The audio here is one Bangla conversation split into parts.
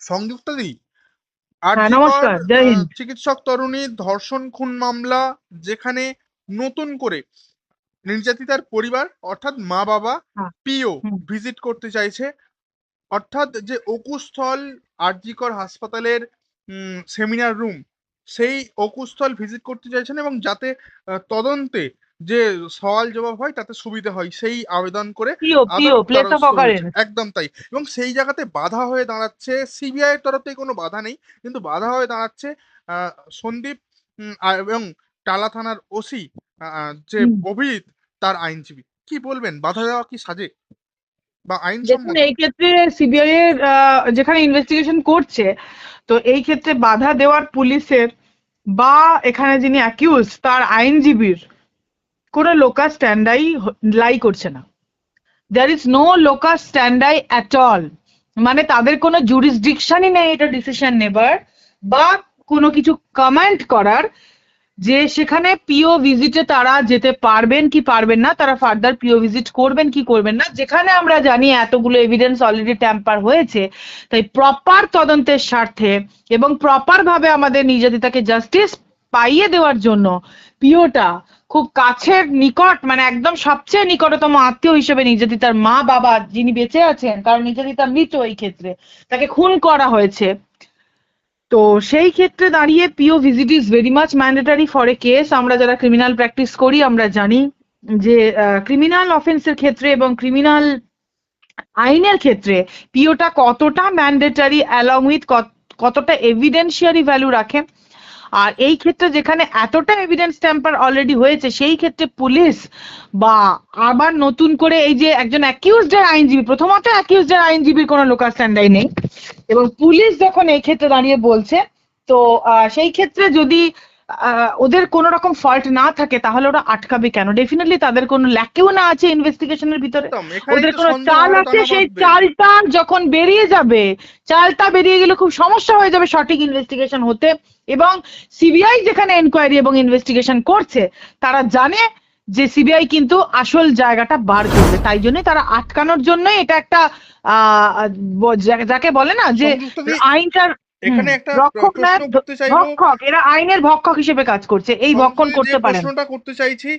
সংযুক্তা দি হ্যাঁ, নমস্কার, জয় হিন্দ। চিকিৎসক তরুণীর ধর্ষণ খুন মামলা যেখানে নতুন করে নির্যাতিতার পরিবার অর্থাৎ মা বাবা হ্যাঁ, পিও ভিজিট করতে চাইছে। অর্থাৎ যে অকুস্থল আরজিকর হাসপাতালের সেমিনার রুম সেই অকুস্থল ভিজিট করতে চাইছেন এবং যাতে তদন্তে যে সওয়াল জবাব হয় তাতে সুবিধা হয়। সেই আবেদন করে। একদম তাই। এবং সেই জায়গাতে বাধা হয়ে দাঁড়াচ্ছে সিবিআই এর তরফ থেকে কোনো বাধা নেই কিন্তু বাধা হয়ে দাঁড়াচ্ছে সন্দীপ এবং টালা থানার ওসি যে। অভিজিৎ তার আইনজীবী। কি বলবেন? বাধা দেওয়া কি সাজে? বা আইন দেখুন এই ক্ষেত্রে সিবিআই এর যেখানে ইনভেস্টিগেশন করছে তো এই ক্ষেত্রে বাধা দেওয়ার পুলিশের বা এখানে যিনি অ্যাকিউজ তার আইনজীবীর কোনো লোকাস স্ট্যান্ডাই লাই করছে না। There is no locus standi at all মানে তাদের কোনো জুরিসডিকশনই নেই এটা ডিসিশন নেবার, বা কোনো কিছু কমেন্ট করার, যে সেখানে পিও ভিজিটে তারা যেতে পারবেন কি পারবেন না, তারা ফার্দার পিও ভিজিট করবেন কি করবেন না। যেখানে আমরা জানি এতগুলো এভিডেন্স অলরেডি ট্যাম্পার হয়েছে, তাই প্রপার তদন্তের স্বার্থে এবং প্রপার ভাবে আমাদের নির্যাতিতাকে জাস্টিস পাইয়ে দেওয়ার জন্য পিওটা খুব কাছের নিকট মানে একদম সবচেয়ে নিকটতম আত্মীয় হিসেবে নির্যাতিতার মা, বাবা যিনি বেঁচে আছেন, কারণ নির্যাতিতা মৃত এই ক্ষেত্রে, তাকে খুন করা হয়েছে। তো সেই ক্ষেত্রে দাঁড়িয়ে PO visit is very much mandatory for a case আমরা যারা ক্রিমিনাল প্র্যাকটিস করি, আমরা জানি যে ক্রিমিনাল অফেন্সের ক্ষেত্রে এবং ক্রিমিনাল আইনের ক্ষেত্রে পিওটা কতটা ম্যান্ডেটারি অ্যালং উইথ কতটা এভিডেন্সিয়ারি ভ্যালু রাখে। আর এই ক্ষেত্রে যেখানে এতটা এভিডেন্স ট্যাম্পার অলরেডি হয়েছে, সেই ক্ষেত্রে পুলিশ বা আবার নতুন করে এই যে একজন অ্যাকিউজডের আইনজীবী, প্রথমত অ্যাকিউজডের আইনজীবীর কোনো লোকাল স্ট্যান্ডাই নেই। এবং পুলিশ যখন এই ক্ষেত্রে দাঁড়িয়ে বলছে, তো সেই ক্ষেত্রে যদি ওদের কোনো রকম ফল্ট না থাকে তাহলে ওরা আটকাবে কেন? ডেফিনেটলি তাদের কোনো ল্যাকেও না আছে ইনভেস্টিগেশনের ভিতরে। ওদের কোনো চাল আছে সেই চালটা যখন বেরিয়ে যাবে চালটা বেরিয়ে গেলে খুব সমস্যা হয়ে যাবে সঠিক ইনভেস্টিগেশন হতে। এবং সিবিআই যেখানে এনকোয়ারি এবং ইনভেস্টিগেশন করছে তারা জানে যে সিবিআই কিন্তু আসল জায়গাটা বার করবে। তাই জন্যই তারা আটকানোর জন্যই এটা একটা আহ যাকে বলে না যে আইনটার এখানে একটা প্রশ্ন করতে চাইব। ভক্ষক এরা আইনের ভক্ষক হিসেবে কাজ করছে এই ভক্ষণ করতে যে পারেন প্রশ্নটা করতে চাইছি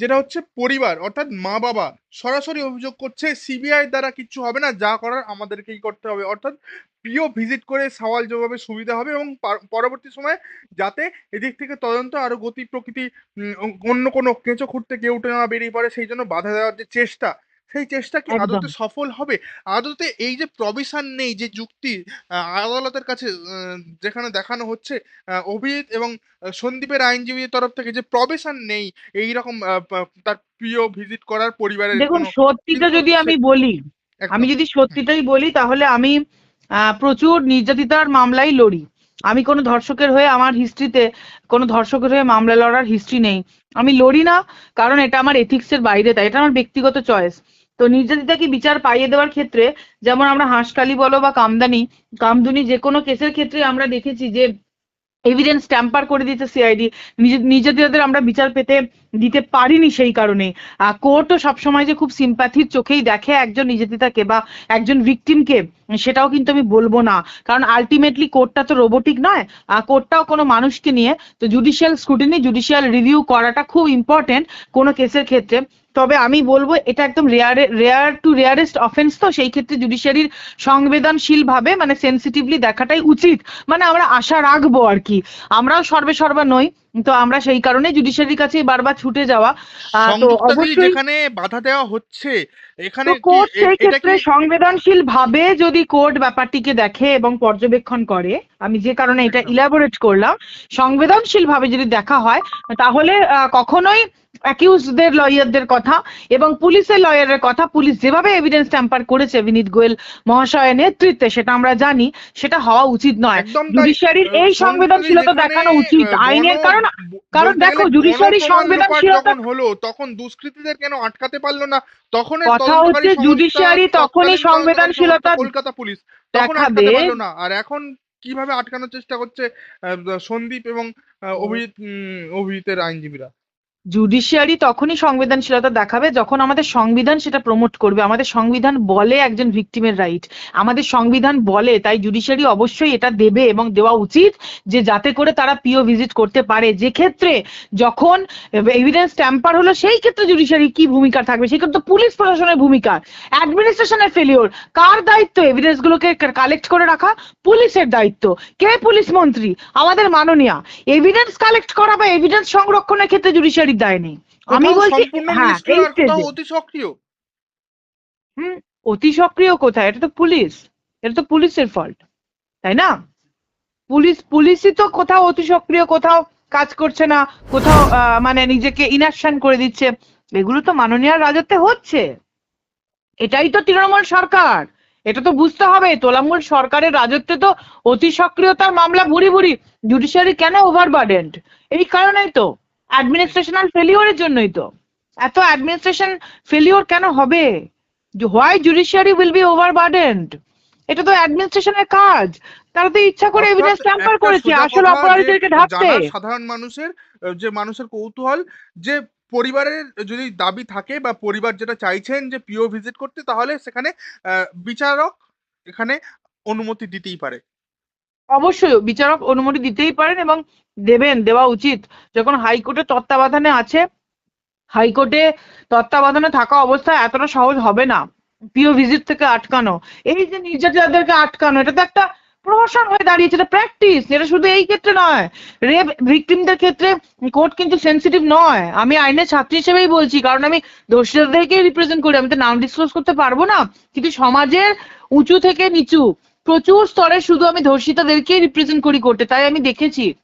যেটা হচ্ছে পরিবার অর্থাৎ মা বাবা সরাসরি অভিযোগ করছে সিবিআই দ্বারা কিচ্ছু হবে না যা করার আমাদেরকেই করতে হবে। অর্থাৎ প্রিয় ভিজিট করে সওয়াল জবাবে সুবিধা হবে এবং পরবর্তী সময়ে যাতে এদিক থেকে তদন্ত আরও গতি প্রকৃতি অন্য কোনো কেঁচো খুঁড়তে কেউ উঠে না বেরিয়ে পড়ে সেই জন্য বাধা দেওয়ার যে চেষ্টা সেই চেষ্টা কি আদতে সফল হবে? আদতে এই যে প্রবিশন নেই যে যুক্তি আদালতের কাছে যেখানে দেখানো হচ্ছে অভিজিৎ এবং সন্দীপের আইনজীবীর তরফ থেকে যে প্রবেশন নেই এই রকম তার প্রিয় ভিজিট করার পরিবারের দেখুন সত্যিটা যদি আমি বলি। আমি যদি সত্যিটাই বলি তাহলে আমি আহ, প্রচুর নির্যাতিতার মামলাই লড়ি। আমি কোনো ধর্ষকের হয়ে আমার হিস্ট্রিতে কোনো ধর্ষকের হয়ে মামলা লড়ার হিস্ট্রি নেই। আমি লড়ি না, কারণ এটা আমার এথিক্সের বাইরে, তাই এটা আমার ব্যক্তিগত চয়েস তো নির্যাতিতাকে বিচার পাইয়ে দেওয়ার ক্ষেত্রে, যেমন আমরা হাঁসকালি বলো বা কামদানি, কামদুনি যে কোনো কেসের ক্ষেত্রে আমরা দেখেছি যে এভিডেন্স ট্যাম্পার করে দিচ্ছে সিআইডি নির্যাতিতাদের আমরা বিচার পেতে দিতে পারিনি সেই কারণে। কোর্টও সবসময় যে খুব সিম্প্যাথির চোখেই দেখে একজন নির্যাতিতাকে বা একজন ভিকটিমকে সেটাও কিন্তু আমি বলব না। কারণ আলটিমেটলি কোর্টটা তো রোবোটিক নয় কোর্টটাও কোনো মানুষকে নিয়ে তো জুডিশিয়াল স্ক্রুটিনি জুডিশিয়াল রিভিউ করাটা খুব ইম্পর্টেন্ট কোনো কেসের ক্ষেত্রে। তবে আমি বলব, এটা একদম rare rare to rarest offence তো। সেই ক্ষেত্রে জুডিশিয়ারির সংবেদনশীল ভাবে মানে সেন্সিটিভলি দেখাটাই উচিত। মানে আমরা আশা রাখব আর কি। আমরাও সর্বে সর্বা নই। তো আমরা সেই কারণে জুডিশিয়ারির কাছে বারবার ছুটে যাওয়া আহ, তো অবশ্যই যেখানে বাধা দেওয়া হচ্ছে এখানে কোর্ট সেই ক্ষেত্রে সংবেদনশীল ভাবে যদি কোর্ট ব্যাপারটিকে দেখে এবং পর্যবেক্ষণ করে আমি যে কারণে এটা ইলাবোরেট করলাম সংবেদনশীল ভাবে যদি দেখা হয় তাহলে কখনোই অ্যাকিউজদের লয়ারদের কথা এবং পুলিশের লয়ারের কথা পুলিশ যেভাবে এভিডেন্স ট্যাম্পার করেছে বিনীত গোয়েল মহাশয়ের নেতৃত্বে সেটা আমরা জানি সেটা হওয়া উচিত নয়। জুডিশিয়ারির এই সংবেদনশীলতা দেখানো উচিত আইনের কারণ কারণ দেখো, সংবেদনশীলতা- হলো তখন দুষ্কৃতীদের কেন আটকাতে পারল না? তখন কথা হচ্ছে জুডিশিয়ারি তখনই সংবেদনশীলতা কলকাতা পুলিশ তখন আটকাতে পারল না। আর এখন কীভাবে আটকানোর চেষ্টা করছে সন্দীপ এবং অভিজিৎ অভিজিতের আইনজীবীরা? জুডিশিয়ারি তখনই সংবেদনশীলতা দেখাবে যখন আমাদের সংবিধান সেটা প্রমোট করবে। আমাদের সংবিধান বলে একজন ভিকটিমের রাইট আমাদের সংবিধান বলে, তাই জুডিশিয়ারি অবশ্যই এটা দেবে এবং দেওয়া উচিত যে যাতে করে তারা পিও ভিজিট করতে পারে। যে ক্ষেত্রে যখন এভিডেন্স ট্যাম্পার হলো, সেই ক্ষেত্রে জুডিশিয়ারি কি ভূমিকা থাকবে? সেই ক্ষেত্রে পুলিশ প্রশাসনের ভূমিকা। অ্যাডমিনিস্ট্রেশনের ফেলিওর কার দায়িত্ব এভিডেন্স গুলোকে কালেক্ট করে রাখা? পুলিশের দায়িত্ব। কে পুলিশ মন্ত্রী? আমাদের মাননীয়া। এভিডেন্স কালেক্ট করা বা এভিডেন্স সংরক্ষণের ক্ষেত্রে জুডিশিয়ারির আমি বলছি হ্যাঁ এই স্টেজে অতি সক্রিয়। হুম অতি সক্রিয় কোথায়? এটা তো পুলিশ। এটা তো পুলিশের ফল্ট তাই না? পুলিশ পুলিশই তো কোথাও অতি সক্রিয় কোথাও কাজ করছে না কোথাও মানে নিজেকে ইনাকশন করে দিচ্ছে। এগুলো তো মাননীয় রাজত্বে হচ্ছে। এটাই তো তৃণমূল সরকার। এটা তো বুঝতে হবে তোলামূল সরকারের রাজত্বে তো অতি সক্রিয়তার মামলা ভুরি ভুরি। জুডিশিয়ারি কেন ওভারবার্ডেন্ড এই কারণেই তো। অ্যাডমিনিস্ট্রেশনাল ফেলিওরের জন্যই তো। এত অ্যাডমিনিস্ট্রেশন ফেলিওর কেন হবে? Why judiciary will be overburdened এটা তো অ্যাডমিনিস্ট্রেশনের কাজ। তারা তো ইচ্ছা করে এভিডেন্স ট্যাম্পার করেছে আসল অপরাধীদেরকে ঢাকতে সাধারণ মানুষের যে মানুষের কৌতূহল যে পরিবারের যদি দাবি থাকে বা পরিবার যেটা চাইছেন যে পিও ভিজিট করতে তাহলে সেখানে বিচারক এখানে অনুমতি দিতেই পারে। অবশ্যই বিচারক অনুমতি দিতেই পারেন এবং দেবেন, দেওয়া উচিত। যখন হাইকোর্টের তত্ত্বাবধানে আছে, হাইকোর্টে তত্ত্বাবধানে থাকা অবস্থা এতটা সহজ হবে না। পিও ভিজিট থেকে আটকানো। এই যে নির্যাতিতাদেরকে আটকানো, এটা তো একটা প্রহসন হয়ে দাঁড়িয়েছে, এটা প্র্যাকটিস, এটা শুধু এই ক্ষেত্রে নয়। রেপ ভিকটিমদের ক্ষেত্রে কোর্ট কিন্তু সেন্সিটিভ নয়। আমি আইনের ছাত্রী হিসেবেই বলছি, কারণ আমি দোষীদেরকেই রিপ্রেজেন্ট করি, আমি তো নাম ডিসক্লোজ করতে পারব না। কিন্তু সমাজের উঁচু থেকে নিচু প্রচুর স্তরে শুধু আমি ধর্ষিতাদেরকেই রিপ্রেজেন্ট করি কোর্টে তাই আমি দেখেছি।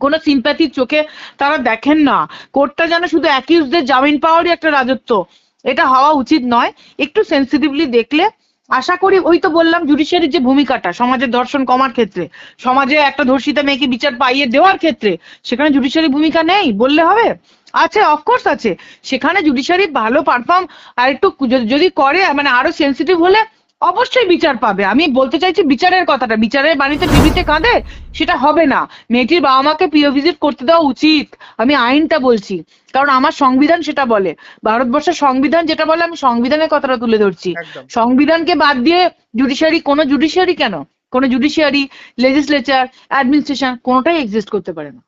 কোনো সিম্প্যাথির চোখে তারা দেখেন না। কোর্টটা যেন শুধু অ্যাকিউজদের জামিন পাওয়ারই একটা রাজত্ব, এটা হওয়া উচিত নয়। একটু সেন্সিটিভলি দেখলে, আশা করি ওই তো বললাম জুডিশিয়ারির যে ভূমিকাটা, সমাজের ধর্ষণ কমার ক্ষেত্রে, সমাজে একটা ধর্ষিতা মেয়েকে বিচার পাইয়ে দেওয়ার ক্ষেত্রে, সেখানে জুডিশিয়ারি ভূমিকা নেই, বললে হবে? আছে অফকোর্স আছে। সেখানে জুডিশিয়ারি ভালো পারফর্ম আর একটু যদি- যদি করে মানে আরও সেন্সিটিভ হলে অবশ্যই বিচার পাবে। আমি বলতে চাইছি বিচারের কথাটা। বিচারের বাণীতে বিবিতে কাঁদে সেটা হবে না। মেয়েটির বাবা মাকে প্রিয় ভিজিট করতে দেওয়া উচিত। আমি আইনটা বলছি। কারণ আমার সংবিধান সেটা বলে। ভারতবর্ষের সংবিধান যেটা বলে আমি সংবিধানের কথাটা তুলে ধরছি। সংবিধানকে বাদ দিয়ে জুডিশিয়ারি কোনো জুডিশিয়ারি কেন? কোনো জুডিশিয়ারি লেজিসলেচার অ্যাডমিনিস্ট্রেশন কোনোটাই এক্সিস্ট করতে পারে না।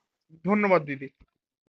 ধন্যবাদ দিদি।